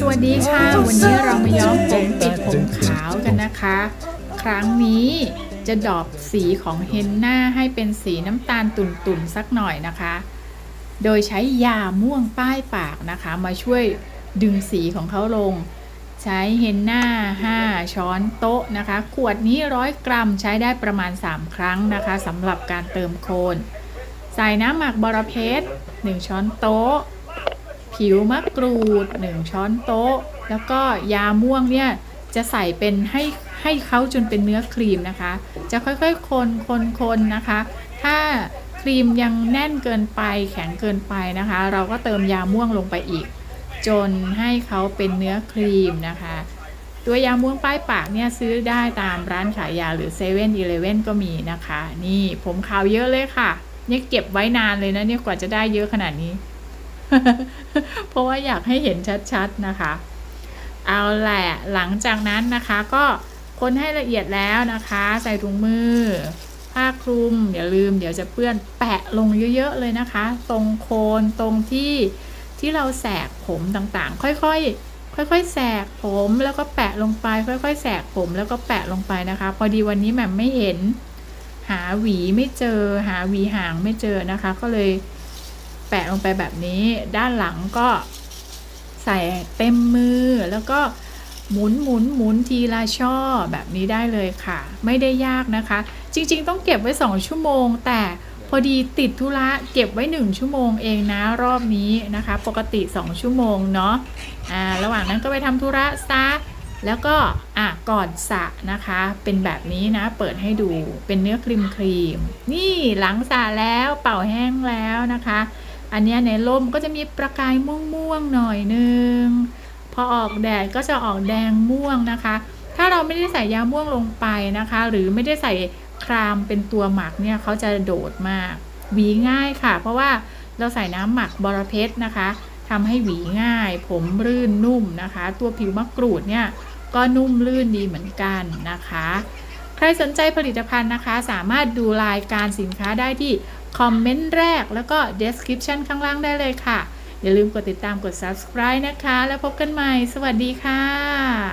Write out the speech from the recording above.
สวัสดีค่ะ วันนี้เรามาย้อมผมติดผมขาวกันนะคะ ครั้งนี้จะดอบสีของเฮนน่าให้เป็นสีน้ำตาลตุ่นๆสักหน่อยนะคะ โดยใช้ยาม่วงป้ายปากนะคะ มาช่วยดึงสีของเขาลง ใช้เฮนน่า 5 ช้อนโต๊ะนะคะ ขวดนี้100กรัมใช้ได้ประมาณ 3 ครั้งนะคะสำหรับการเติมโคน ใส่น้ำหมักบอระเพ็ด1ช้อนโต๊ะ ผิวมะกรูด 1 ช้อนโต๊ะ แล้วก็ยาม่วงเนี่ยจะใส่เป็นให้ให้เขาจนเป็นเนื้อครีมนะคะ จะค่อยๆ คนคนคนนะคะ ถ้าครีมยังแน่นเกินไปแข็งเกินไปนะคะ เราก็เติมยาม่วงลงไปอีก จนให้เขาเป็นเนื้อครีมนะคะตัวยาม่วงป้ายปากเนี่ยซื้อได้ตามร้านขายยาหรือเซเว่นอีเลเว่นก็มีนะคะ นี่ผมขาวเยอะเลยค่ะ เนี่ยเก็บไว้นานเลยนะเนี่ยกว่าจะได้เยอะขนาดนี้ เพราะว่าอยากให้เห็นชัดๆนะคะ เอาแหละหลังจากนั้นนะคะ ก็คนให้ละเอียดแล้วนะคะ ใส่ถุงมือ ผ้าคลุมอย่าลืม เดี๋ยวจะเปื้อนแปะลงเยอะๆเลยนะคะ ตรงโคนตรงที่ที่เราแสกผมต่างๆ ค่อยๆค่อยๆ แสกผมแล้วก็แปะลงไป ค่อยๆ แสกผมแล้วก็แปะลงไปนะคะ พอดีวันนี้แหม่มไม่เห็น หาหวีไม่เจอ หาหวีหางไม่เจอนะคะ ก็เลย แปะลงไปแบบนี้ด้านหลังก็ใส่เต็มมือแล้วก็หมุนหมุนหมุนทีละช่อแบบนี้ได้เลยค่ะ ไม่ได้ยากนะคะ จริง ๆ ต้องเก็บไว้ 2 ชั่วโมง แต่พอดีติดธุระเก็บไว้ 1 ชั่วโมงเองนะรอบนี้นะคะ ปกติ 2 ชั่วโมงเนาะอ่าระหว่างนั้นก็ไปทำธุระซะแล้วก็อะก่อนสระนะคะ เป็นแบบนี้นะ เปิดให้ดูเป็นเนื้อครีมครีม นี่หลังสระแล้วเป่าแห้งแล้วนะคะ อันนี้ในร่มก็จะมีประกายม่วงๆหน่อยนึง พอออกแดดก็จะออกแดงม่วงนะคะ ถ้าเราไม่ได้ใส่ยาม่วงลงไปนะคะ หรือไม่ได้ใส่ครามเป็นตัวหมักเนี่ยเขาจะโดดมาก หวีง่ายค่ะ เพราะว่าเราใส่น้ำหมักบอระเพ็ดนะคะทำให้หวีง่าย ผมรื่นนุ่มนะคะ ตัวผิวมะกรูดเนี่ยก็นุ่มลื่นดีเหมือนกันนะคะ ใครสนใจผลิตภัณฑ์นะคะ สามารถดูรายการสินค้าได้ที่ คอมเมนต์แรกแล้วก็ description ข้างล่างได้เลยค่ะ อย่าลืมกดติดตามกด subscribe นะคะ แล้วพบกันใหม่ สวัสดีค่ะ